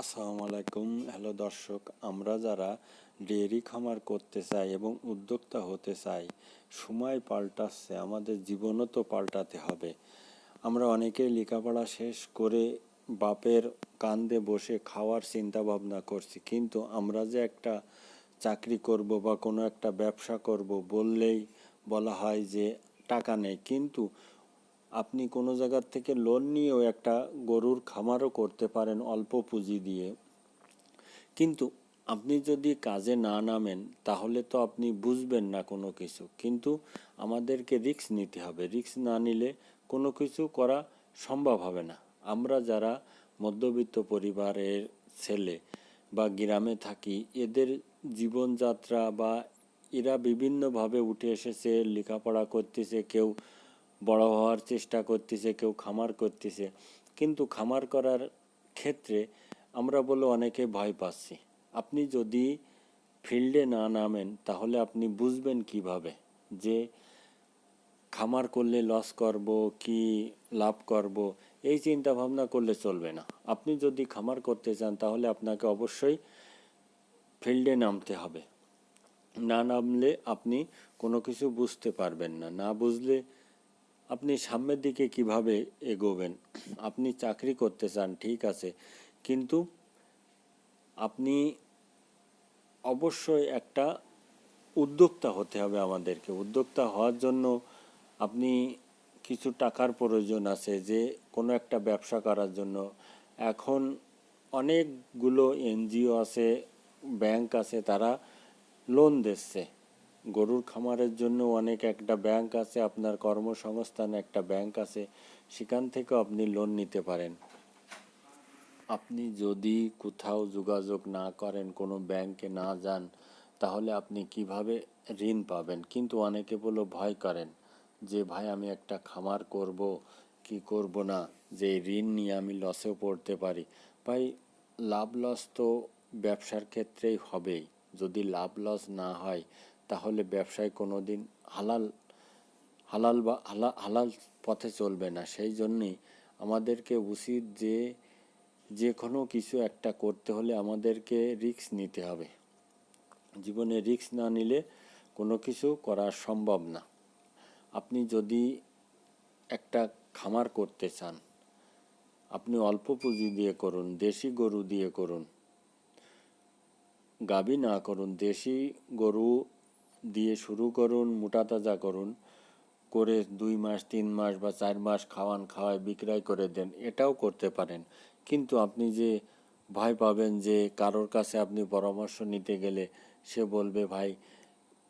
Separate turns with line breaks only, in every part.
আসসালামু আলাইকুম। হ্যালো দর্শক, আমরা যারা ডেয়ারি খামার করতে চাই এবং উদ্যোক্তা হতে চাই, সময় পাল্টাচ্ছে, আমাদের জীবনও তো পাল্টাতে হবে। আমরা অনেকেই লেখাপড়া শেষ করে বাপের কান্দে বসে খাওয়ার চিন্তা ভাবনা করছি, কিন্তু আমরা যে একটা চাকরি করব বা কোনো একটা ব্যবসা করব বললেই বলা হয় যে টাকা নেই। কিন্তু আপনি কোনো জায়গার থেকে লোন নিয়েও একটা গরুর খামারও করতে পারেন অল্প পুঁজি দিয়ে। কিন্তু আপনি যদি কাজে না নামেন, তাহলে তো আপনি বুঝবেন না কোনো কিছু। কিন্তু আমাদেরকে রিস্ক নিতে হবে। রিস্ক না নিলে কোনো কিছু করা সম্ভব হবে না। আমরা যারা মধ্যবিত্ত পরিবারের ছেলে বা গ্রামে থাকি, এদের জীবনযাত্রা বা এরা বিভিন্নভাবে উঠে এসেছে, লেখাপড়া করতেছে, কেউ বড় হওয়ার চেষ্টা করতেছে, কেউ খামার করতেছে। কিন্তু খামার করার ক্ষেত্রে আমরা বলে অনেকে ভয় পাচ্ছি। আপনি যদি ফিল্ডে না নামেন, তাহলে আপনি বুঝবেন কীভাবে যে খামার করলে লস করব, কি লাভ করব, এই চিন্তা ভাবনা করলে চলবে না। আপনি যদি খামার করতে চান, তাহলে আপনাকে অবশ্যই ফিল্ডে নামতে হবে। না নামলে আপনি কোনো কিছু বুঝতে পারবেন না। না বুঝলে আপনি সামনের দিকে কীভাবে এগোবেন? আপনি চাকরি করতে চান, ঠিক আছে। কিন্তু আপনি অবশ্যই একটা উদ্যোক্তা হতে হবে আমাদেরকে। উদ্যোক্তা হওয়ার জন্য আপনি কিছু টাকার প্রয়োজন আছে, যে কোনো একটা ব্যবসা করার জন্য। এখন অনেকগুলো এনজিও আছে, ব্যাংক আছে, তারা লোন দিচ্ছে। গরুর খামারের জন্য অনেক একটা ব্যাংক আছে, আপনার কর্মসংস্থান একটা ব্যাংক আছে, সেখান থেকেও আপনি লোন নিতে পারেন। আপনি যদি কোথাও যোগাযোগ না করেন, কোনো ব্যাংকে না যান, তাহলে আপনি কীভাবে ঋণ পাবেন? কিন্তু অনেকে বলে, ভয় করেন যে, ভাই, আমি একটা খামার করব, কি করব না? যে, ঋণ নিয়ে আমি লসেও পড়তে পারি। ভাই, লাভ লস তো ব্যবসার ক্ষেত্রেই হবেই। যদি লাভ লস না হয় তাহলে ব্যবসায় কোনো দিন হালাল হালাল বা হালা, হালাল পথে চলবে না। সেই জন্যেই আমাদেরকে উচিত যে যে কোনো কিছু একটা করতে হলে আমাদেরকে রিস্ক নিতে হবে। জীবনে রিস্ক না নিলে কোনো কিছু করা সম্ভব না। আপনি যদি একটা খামার করতে চান, আপনি অল্প পুঁজি দিয়ে করুন, দেশি গরু দিয়ে করুন গাবি না করুন, দেশি গরু দিয়ে শুরু করুন, মোটা তাজা করুন। করে দুই মাস, তিন মাস বা চার মাস খাওয়ান, খাওয়ায় বিক্রয় করে দেন, এটাও করতে পারেন। কিন্তু আপনি যে ভয় পাবেন যে কারোর কাছে আপনি পরামর্শ নিতে গেলে সে বলবে, ভাই,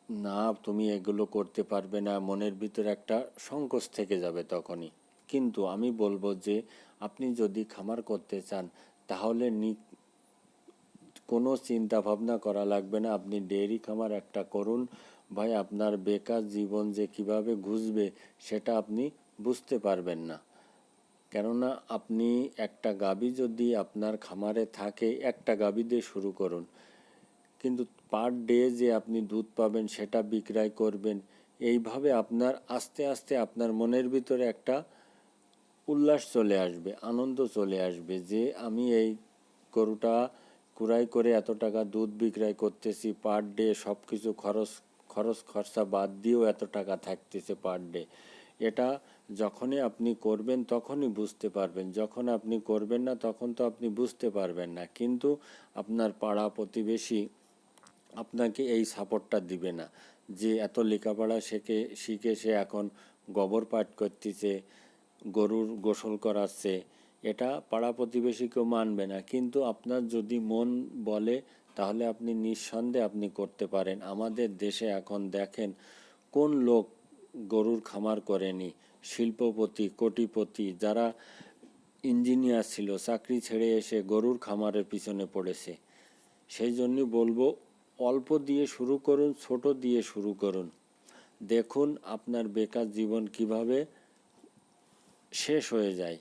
না, তুমি এগুলো করতে পারবে না। মনের ভিতরে একটা সংকোচ থেকে যাবে তখনই। কিন্তু আমি বলব যে, আপনি যদি খামার করতে চান, তাহলে কোনো চিন্তা ভাবনা করা লাগবে না। আপনি ডেয়ারি খামার একটা করুন। ভাই, আপনার বেকার জীবন যে কীভাবে ঘুষবে সেটা আপনি বুঝতে পারবেন না। কেননা আপনি একটা গাবি যদি আপনার খামারে থাকে, একটা গাবি দিয়ে শুরু করুন। কিন্তু পার ডে যে আপনি দুধ পাবেন সেটা বিক্রয় করবেন, এইভাবে আপনার আস্তে আস্তে আপনার মনের ভিতরে একটা উল্লাস চলে আসবে, আনন্দ চলে আসবে যে আমি এই গরুটা কুড়াই করে এত টাকা দুধ বিক্রয় করতেছি পার ডে সব কিছু খরচ খরচ খরচা বাদ দিয়েও এত টাকা থাকতেছে পার ডে এটা যখনই আপনি করবেন তখনই বুঝতে পারবেন। যখন আপনি করবেন না তখন তো আপনি বুঝতে পারবেন না। কিন্তু আপনার পাড়া প্রতিবেশী আপনাকে এই সাপোর্টটা দিবে না। যে এত লেখাপড়া শেখে, শিখে সে এখন গোবর পাঠ করতেছে, গরুর গোসল করাচ্ছে এটা পাড়া প্রতিবেশী কেউ মানবে না। কিন্তু আপনার যদি মন বলে, তাহলে আপনি নিঃসন্দেহে আপনি করতে পারেন। আমাদের দেশে এখন দেখেন, কোন লোক গরুর খামার করেনি? শিল্পপতি, কোটিপতি, যারা ইঞ্জিনিয়ার ছিল, চাকরি ছেড়ে এসে গরুর খামারের পিছনে পড়েছে। সেই জন্য বলব, অল্প দিয়ে শুরু করুন, ছোট দিয়ে শুরু করুন। দেখুন আপনার বেকার জীবন কীভাবে শেষ হয়ে যায়।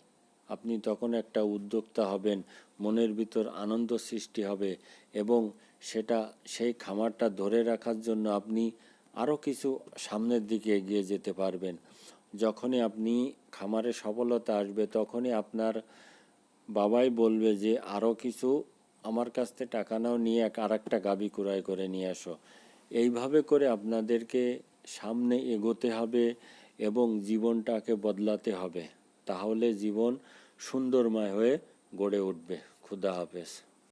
আপনি তখন একটা উদ্যোক্তা হবেন, মনের ভিতর আনন্দ সৃষ্টি হবে এবং সেটা, সেই খামারটা ধরে রাখার জন্য আপনি আরও কিছু সামনের দিকে এগিয়ে যেতে পারবেন। যখনই আপনি খামারে সফলতা আসবে, তখনই আপনার বাবাই বলবে যে আরও কিছু আমার কাছ থেকে টাকা নাও, নিয়ে এক আর একটা গাবি কুড়াই করে নিয়ে আসো। এইভাবে করে আপনাদেরকে সামনে এগোতে হবে এবং জীবনটাকে বদলাতে হবে। তাহলে জীবন সুন্দরময় হয়ে গড়ে উঠবে। খুদা হাফেজ।